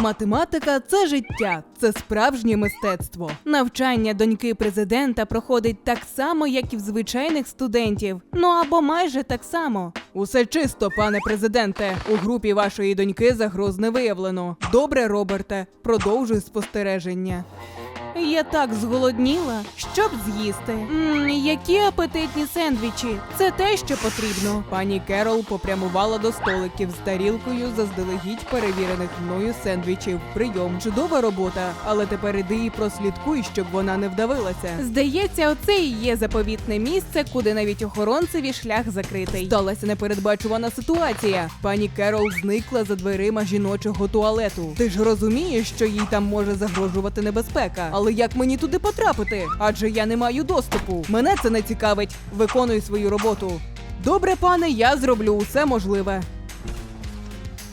Математика це життя, це справжнє мистецтво. Навчання доньки президента проходить так само, як і в звичайних студентів. Ну або майже так само. Усе чисто, пане президенте. У групі вашої доньки загроз не виявлено. Добре, Роберте, продовжуй спостереження. Я так зголодніла, щоб з'їсти. Мм, які апетитні сендвічі. Це те, що потрібно. Пані Керол попрямувала до столиків з тарілкою заздалегідь перевірених мною сендвічів. Прийом, чудова робота, але тепер іди і прослідкуй, щоб вона не вдавилася. Здається, оце і є заповітне місце, куди навіть охоронцеві шлях закритий. Сталася непередбачувана ситуація. Пані Керол зникла за дверима жіночого туалету. Ти ж розумієш, що їй там може загрожувати небезпека. Але як мені туди потрапити? Адже я не маю доступу. Мене це не цікавить. Виконуй свою роботу. Добре, пане, я зроблю усе можливе.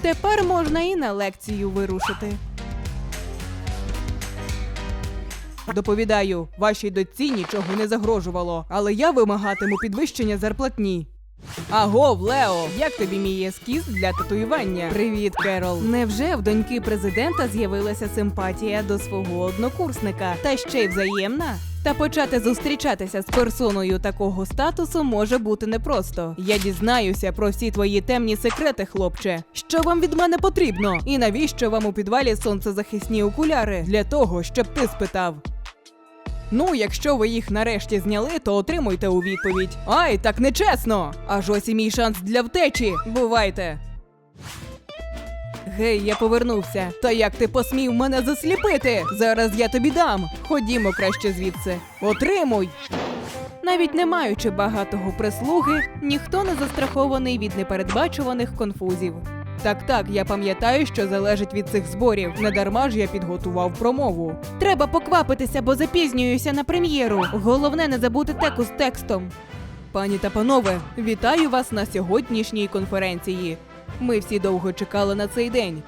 Тепер можна і на лекцію вирушити. Доповідаю, вашій дочці нічого не загрожувало, але я вимагатиму підвищення зарплатні. Агов, Лео, як тобі мій ескіз для татуювання? Привіт, Керол. Невже в доньки президента з'явилася симпатія до свого однокурсника? Та ще й взаємна? Та почати зустрічатися з персоною такого статусу може бути непросто. Я дізнаюся про всі твої темні секрети, хлопче. Що вам від мене потрібно? І навіщо вам у підвалі сонцезахисні окуляри? Для того, щоб ти спитав. Ну, якщо ви їх нарешті зняли, то отримуйте у відповідь. Ай, так нечесно! Аж ось і мій шанс для втечі. Бувайте. Гей, я повернувся. Та як ти посмів мене засліпити? Зараз я тобі дам. Ходімо краще звідси. Отримуй. Навіть не маючи багатого прислуги, ніхто не застрахований від непередбачуваних конфузів. Так, так, я пам'ятаю, що залежить від цих зборів. Недарма ж я підготував промову. Треба поквапитися, бо запізнююся на прем'єру. Головне не забути теку з текстом. Пані та панове, вітаю вас на сьогоднішній конференції. Ми всі довго чекали на цей день.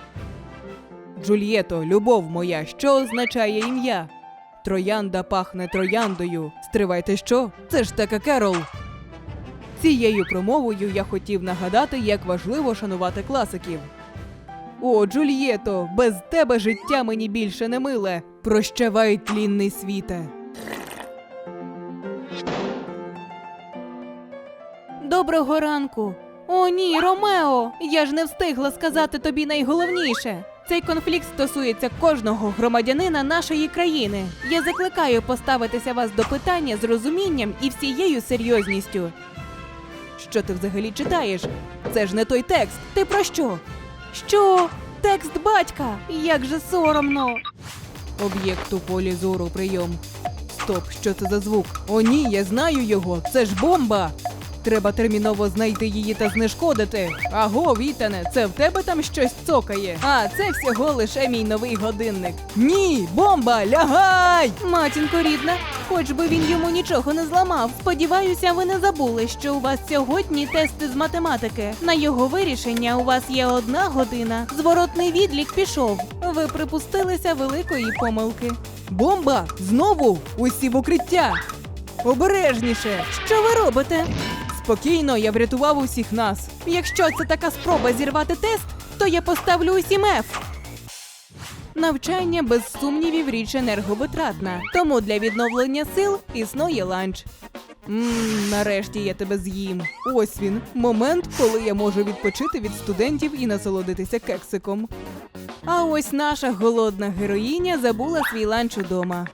Джульєто, любов моя, що означає ім'я? Троянда пахне трояндою. Стривайте, що? Це ж така Керол. Цією промовою я хотів нагадати, як важливо шанувати класиків. О, Джульєто, без тебе життя мені більше не миле. Прощавай, тлінний світе. Доброго ранку. О, ні, Ромео! Я ж не встигла сказати тобі найголовніше. Цей конфлікт стосується кожного громадянина нашої країни. Я закликаю поставитися вас до питання з розумінням і всією серйозністю. Що ти взагалі читаєш? Це ж не той текст. Ти про що? Що? Текст батька? Як же соромно. Об'єкт у полі зору прийом. Стоп, що це за звук? О, ні, я знаю його. Це ж бомба. Треба терміново знайти її та знешкодити. Аго, Вітане, це в тебе там щось цокає. А, це всього лише мій новий годинник. Ні, бомба, лягай! Матінко рідна, хоч би він йому нічого не зламав. Сподіваюся, ви не забули, що у вас сьогодні тести з математики. На його вирішення у вас є одна година. Зворотний відлік пішов. Ви припустилися великої помилки. Бомба! Знову! Усі в укриття! Обережніше! Що ви робите? Спокійно, я врятував усіх нас. Якщо це така спроба зірвати тест, то я поставлю усім F. Навчання без сумнівів річ енерговитратна, тому для відновлення сил існує ланч. Мм, нарешті я тебе з'їм. Ось він, момент, коли я можу відпочити від студентів і насолодитися кексиком. А ось наша голодна героїня забула свій ланч удома.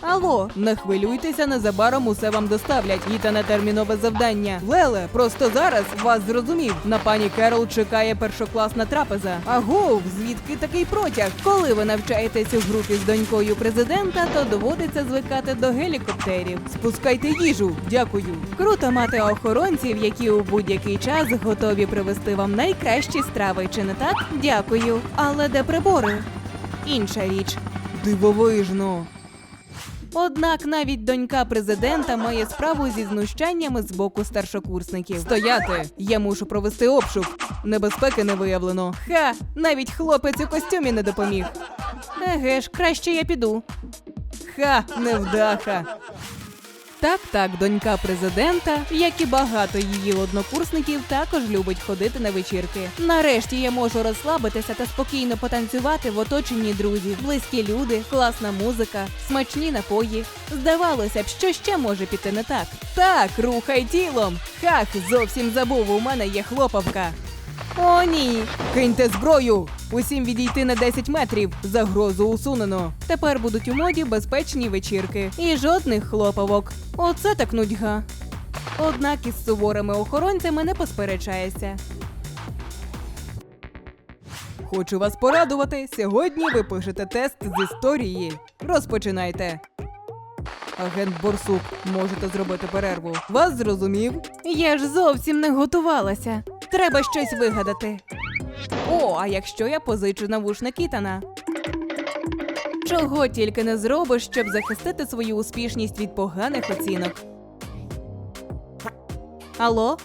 Алло, не хвилюйтеся, незабаром усе вам доставлять. Їдьте на термінове завдання. Леле, просто зараз вас зрозумів. На пані Керол чекає першокласна трапеза. Агов, звідки такий протяг? Коли ви навчаєтесь у групі з донькою президента, то доводиться звикати до гелікоптерів. Спускайте їжу, дякую. Круто мати охоронців, які у будь-який час готові привезти вам найкращі страви, чи не так? Дякую. Але де прибори? Інша річ. Дивовижно. Однак навіть донька президента має справу зі знущаннями з боку старшокурсників. Стояти! Я мушу провести обшук. Небезпеки не виявлено. Ха! Навіть хлопець у костюмі не допоміг. Еге ж, краще я піду. Ха, невдаха. Так, так, донька президента, як і багато її однокурсників, також любить ходити на вечірки. Нарешті я можу розслабитися та спокійно потанцювати в оточенні друзів, близькі люди, класна музика, смачні напої. Здавалося б, що ще може піти не так. Так, рухай тілом. Хах, зовсім забув, у мене є хлопавка. О, ні! Киньте зброю! Усім відійти на 10 метрів. Загрозу усунено. Тепер будуть у моді безпечні вечірки. І жодних хлопавок. Оце так нудьга. Однак із суворими охоронцями не посперечається. Хочу вас порадувати. Сьогодні ви пишете тест з історії. Розпочинайте. Агент Борсук, можете зробити перерву. Вас зрозумів? Я ж зовсім не готувалася. Треба щось вигадати. О, а якщо я позичу навушник Ітана? Чого тільки не зробиш, щоб захистити свою успішність від поганих оцінок. Алло?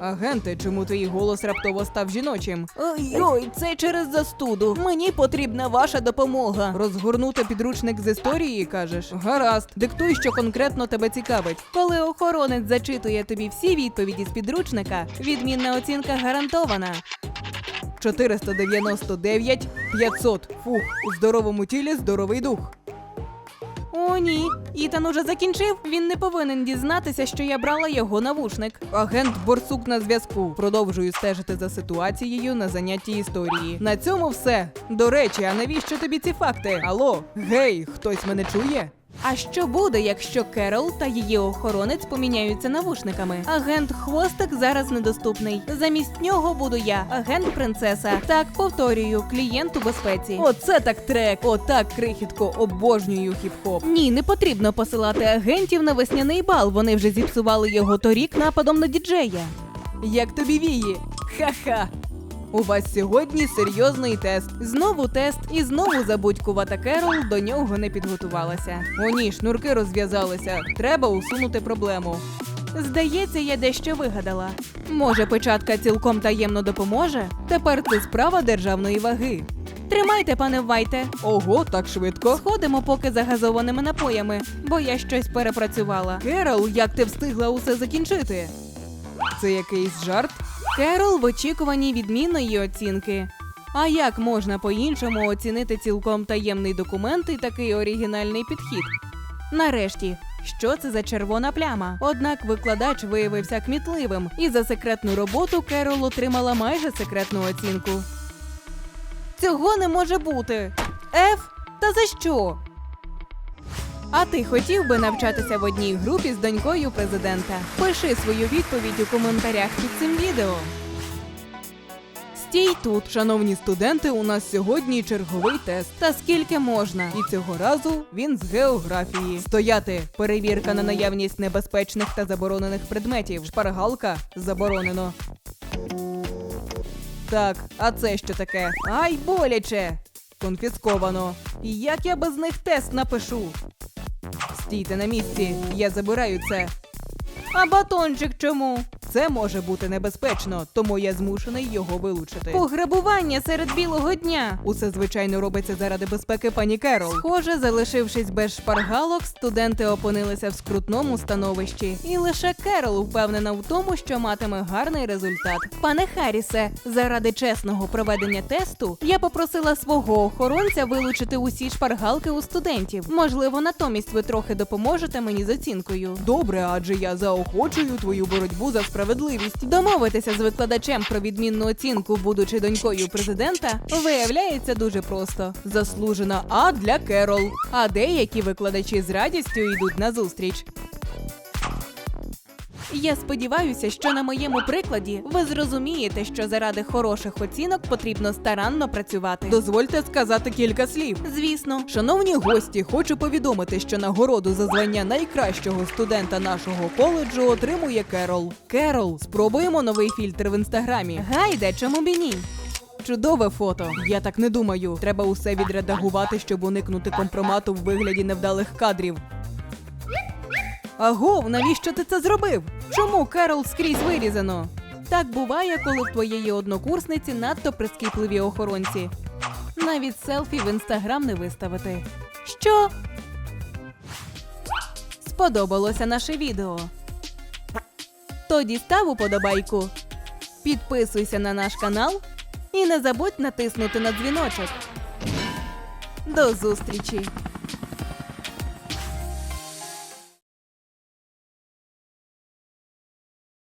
Агенте, чому твій голос раптово став жіночим? Ой-ой, це через застуду. Мені потрібна ваша допомога. Розгорнути підручник з історії, кажеш? Гаразд, диктуй, що конкретно тебе цікавить. Коли охоронець зачитує тобі всі відповіді з підручника, відмінна оцінка гарантована. 499, 500. Фух, у здоровому тілі здоровий дух. О, ні. Ітан уже закінчив. Він не повинен дізнатися, що я брала його навушник. Агент Борсук на зв'язку. Продовжую стежити за ситуацією на занятті історії. На цьому все. До речі, а навіщо тобі ці факти? Алло, гей, хтось мене чує? А що буде, якщо Керол та її охоронець поміняються навушниками? Агент Хвостик зараз недоступний. Замість нього буду я, агент принцеса. Так, повторюю, клієнт у безпеці. Оце так трек, отак крихітко, обожнюю хіп-хоп. Ні, не потрібно посилати агентів на весняний бал. Вони вже зіпсували його торік нападом на діджея. Як тобі віє? Ха-ха. У вас сьогодні серйозний тест. Знову тест, і знову забудькувата Керол до нього не підготувалася. О ні, шнурки розв'язалися. Треба усунути проблему. Здається, я дещо вигадала. Може, печатка цілком таємно допоможе? Тепер це справа державної ваги. Тримайте, пане Вайте. Ого, так швидко. Сходимо поки за газованими напоями, бо я щось перепрацювала. Керол, як ти встигла усе закінчити? Це якийсь жарт? Керол в очікуванні відмінної оцінки. А як можна по-іншому оцінити цілком таємний документ і такий оригінальний підхід? Нарешті, що це за червона пляма? Однак викладач виявився кмітливим, і за секретну роботу Керол отримала майже секретну оцінку. Цього не може бути. Еф? Та за що? А ти хотів би навчатися в одній групі з донькою президента? Пиши свою відповідь у коментарях під цим відео. Стій тут, шановні студенти. У нас сьогодні черговий тест. Та скільки можна? І цього разу він з географії. Стояти. Перевірка на наявність небезпечних та заборонених предметів. Шпаргалка заборонено. Так, а це що таке? Ай, боляче! Конфісковано. І як я без них тест напишу? Стійте на місці, я забираю це. А батончик чому? Це може бути небезпечно, тому я змушений його вилучити. Пограбування серед білого дня. Усе звичайно робиться заради безпеки пані Керол. Схоже, залишившись без шпаргалок, студенти опинилися в скрутному становищі. І лише Керол впевнена в тому, що матиме гарний результат. Пане Харрісе, заради чесного проведення тесту я попросила свого охоронця вилучити усі шпаргалки у студентів. Можливо, натомість ви трохи допоможете мені з оцінкою. Добре, адже я заохочую твою боротьбу за справедливість. Домовитися з викладачем про відмінну оцінку, будучи донькою президента, виявляється дуже просто. Заслужена А для Керол. А деякі викладачі з радістю йдуть на зустріч. Я сподіваюся, що на моєму прикладі ви зрозумієте, що заради хороших оцінок потрібно старанно працювати. Дозвольте сказати кілька слів. Звісно, шановні гості, хочу повідомити, що нагороду за звання найкращого студента нашого коледжу отримує Керол. Керол, спробуємо новий фільтр в інстаграмі. Гайде, чому б і ні? Чудове фото. Я так не думаю. Треба усе відредагувати, щоб уникнути компромату в вигляді невдалих кадрів. Агов, навіщо ти це зробив? Чому Керол скрізь вирізано? Так буває, коли в твоєї однокурсниці надто прискіпливі охоронці. Навіть селфі в інстаграм не виставити. Що? сподобалося наше відео. Тоді став уподобайку, підписуйся на наш канал і не забудь натиснути на дзвіночок. До зустрічі!